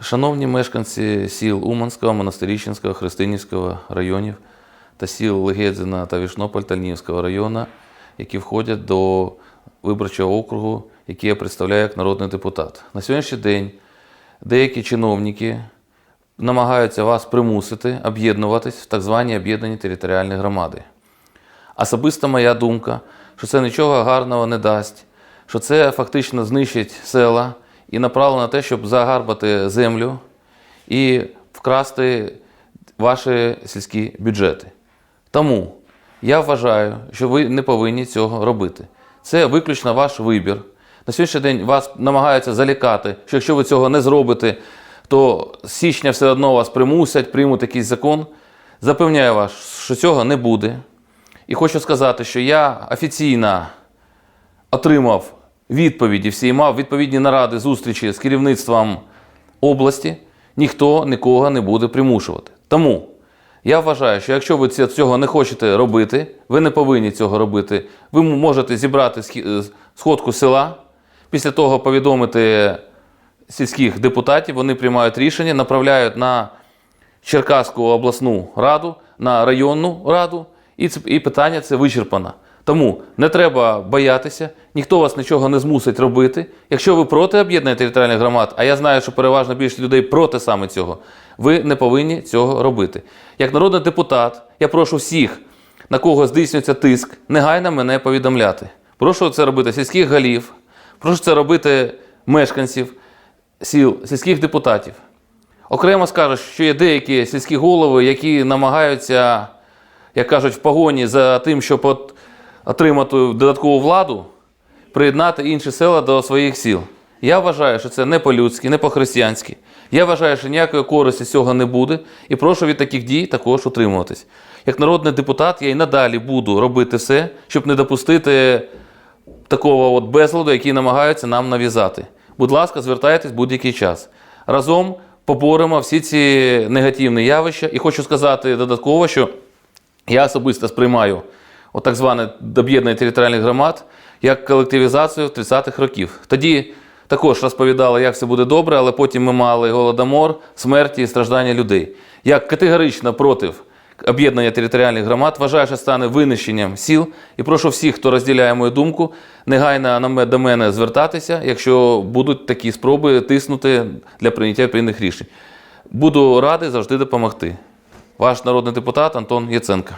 Шановні мешканці сіл Уманського, Монастирічинського, Христинівського районів та сіл Легедзина та Вішнополь Тальнівського району, які входять до виборчого округу, який я представляю як народний депутат. На сьогоднішній день деякі чиновники намагаються вас примусити об'єднуватись в так звані об'єднані територіальні громади. Особиста моя думка, що це нічого гарного не дасть, що це фактично знищить села і направлено на те, щоб загарбати землю і вкрасти ваші сільські бюджети. Тому я вважаю, що ви не повинні цього робити. Це виключно ваш вибір. На сьогоднішній день вас намагаються залякати, що якщо ви цього не зробите, то з січня все одно вас примусять, приймуть якийсь закон. Запевняю вас, що цього не буде. І хочу сказати, що я офіційно отримав відповіді всі, мав відповідні наради, зустрічі з керівництвом області, ніхто нікого не буде примушувати. Тому я вважаю, що якщо ви цього не хочете робити, ви не повинні цього робити. Ви можете зібрати е, сходку села, після того повідомити сільських депутатів, вони приймають рішення, направляють на Черкаську обласну раду, на районну раду, і питання це вичерпано. Тому не треба боятися, ніхто вас нічого не змусить робити. Якщо ви проти об'єднання територіальних громад, а я знаю, що переважно більшість людей проти саме цього, ви не повинні цього робити. Як народний депутат, я прошу всіх, на кого здійснюється тиск, негайно мене повідомляти. Прошу це робити сільських голів, прошу це робити мешканців сіл, сільських депутатів. Окремо скажу, що є деякі сільські голови, які намагаються, як кажуть, в погоні за тим, щоб от отримати додаткову владу, приєднати інші села до своїх сіл. Я вважаю, що це не по-людськи, не по-християнськи. Я вважаю, що ніякої користі з цього не буде, і прошу від таких дій також утримуватись. Як народний депутат, я і надалі буду робити все, щоб не допустити такого от безладу, який намагаються нам нав'язати. Будь ласка, звертайтесь будь-який час. Разом поборемо всі ці негативні явища. І хочу сказати додатково, що я особисто сприймаю от так зване об'єднання територіальних громад як колективізацію 30-х років. Тоді також розповідали, як все буде добре, але потім ми мали голодомор, смерті і страждання людей. Я категорично проти об'єднання територіальних громад, вважаю, що стане винищенням сіл. І прошу всіх, хто розділяє мою думку, негайно до мене звертатися, якщо будуть такі спроби тиснути для прийняття відповідних рішень. Буду радий завжди допомогти. Ваш народний депутат Антон Яценко.